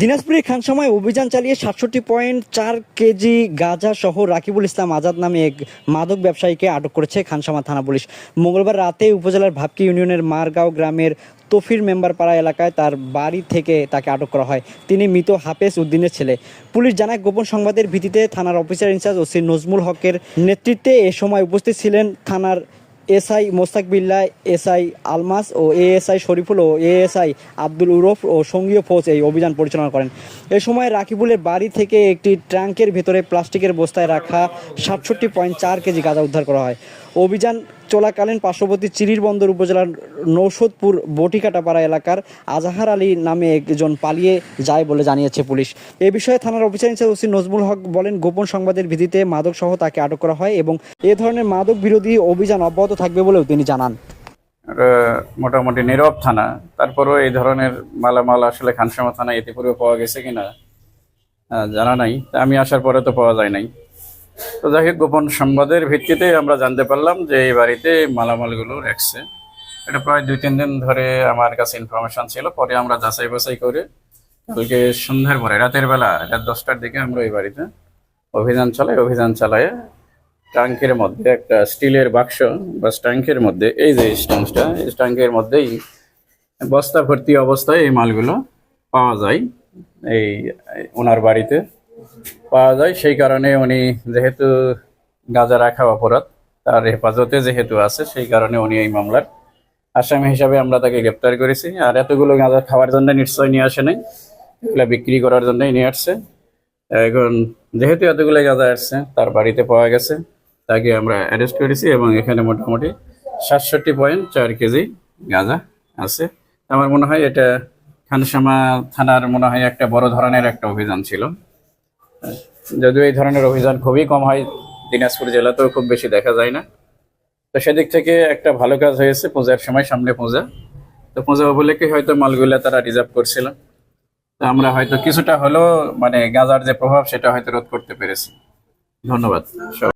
দিনাজপুরের খানসামায় অভিযান চালিয়ে সাতষট্টি পয়েন্ট চার কেজি গাঁজা সহ রাকিবুল ইসলাম আজাদ নামে এক মাদক ব্যবসায়ীকে আটক করেছে খানসামা থানা পুলিশ। মঙ্গলবার রাতে উপজেলার ভাবকি ইউনিয়নের মারগাঁও গ্রামের তফির মেম্বার পাড়া এলাকায় তার বাড়ি থেকে তাকে আটক করা হয়। তিনি মৃত হাফেজ উদ্দিনের ছেলে। পুলিশ জানায়, গোপন সংবাদের ভিত্তিতে থানার অফিসার ইনচার্জ ওসি নজমুল হকের নেতৃত্বে এ সময় উপস্থিত ছিলেন থানার এসআই মোস্তাক বিল্লা, এসআই আলমাস ও এএসআই শরীফুল ও এএসআই আব্দুল উরফ ও সঙ্গীয় ফৌজ এই অভিযান পরিচালনা করেন। এ সময় রাকিবুলের বাড়ি থেকে একটি ট্রাঙ্কের ভেতরে প্লাস্টিকের বস্তায় রাখা সাতষট্টি পয়েন্ট চার কেজি গাঁজা উদ্ধার করা হয়। অভিযান চলাকালীন পার্শ্ববর্তী চিরির বন্দর উপজেলার নৌসদপুর বটিকাটাপাড়া এলাকার আজাহার আলী নামে একজন পালিয়ে যায় বলে জানিয়েছে পুলিশ। এ বিষয়ে থানার officer in-charge OC Nazmul Haque বলেন, গোপন সংবাদের ভিত্তিতে মাদক সহ তাকে আটক করা হয় এবং এ ধরনের মাদক বিরোধী অভিযান অব্যাহত থাকবে বলেও তিনি জানান। মোটামুটি নীরব থানা। তারপরেও এই ধরনের মালামাল আসলে খানসামা থানা এতে পূর্বে পাওয়া গেছে কিনা জানা নাই। আমি আসার পরে তো পাওয়া যায় নাই। তো যাই হোক, গোপন সংবাদের ভিত্তিতে আমরা জানতে পারলাম যে এই বাড়িতে মালামালগুলো রাখছে। এটা প্রায় দুই, তিন দিন ধরে আমার কাছে ইনফরমেশন ছিল। পরে আমরা যাচাই বাছাই করে কালকে সন্ধ্যার পরে, রাতের বেলা, রাত দশটার দিকে আমরা এই বাড়িতে অভিযান চালাই, অভিযান চালায় ট্যাঙ্কের মধ্যে একটা স্টিলের বাক্স বা ট্যাঙ্কের মধ্যে, এই যে স্ট্যান্ডটা, এই ট্যাঙ্কের মধ্যেই বস্তা ভর্তি অবস্থায় এই মালগুলো পাওয়া যায় এই ওনার বাড়িতে। পাওয়া যায়। সেই কারণে উনি যেহেতু গাঁজা রাখা অপরাধ, তার হেফাজতে যেহেতু আছে, সেই কারণে উনি এই মামলার আসামি হিসাবে আমরা তাকে গ্রেপ্তার করেছি। আর এতগুলো গাঁজা খাওয়ার জন্য নিশ্চয় নিয়ে আসে নাই। এগুলো বিক্রি করার জন্যই নিয়ে আসছে। এখন যেহেতু এতগুলো গাঁজা আসছে, তার বাড়িতে পাওয়া গেছে, তাকে আমরা অ্যারেস্ট করেছি এবং এখানে মোটামুটি সাতষট্টি পয়েন্ট চার কেজি গাঁজা আছে। আমার মনে হয় এটা খানসামা থানার মনে হয় একটা বড় ধরনের একটা অভিযান ছিল। যদিও এই ধরনের অভিযান খুবই কম হয়, দিনাজপুর জেলাতেও খুব বেশি দেখা যায় না। তো সেদিক থেকে একটা ভালো কাজ হয়েছে, পূজার সময় সামনে পূজা। তো পূজা উপলক্ষে হয়তো মালগুলা তারা রিজার্ভ করছিল। তো আমরা হয়তো কিছুটা হলেও মানে গাঁজার যে প্রভাব, সেটা হয়তো রোধ করতে পেরেছি। ধন্যবাদ।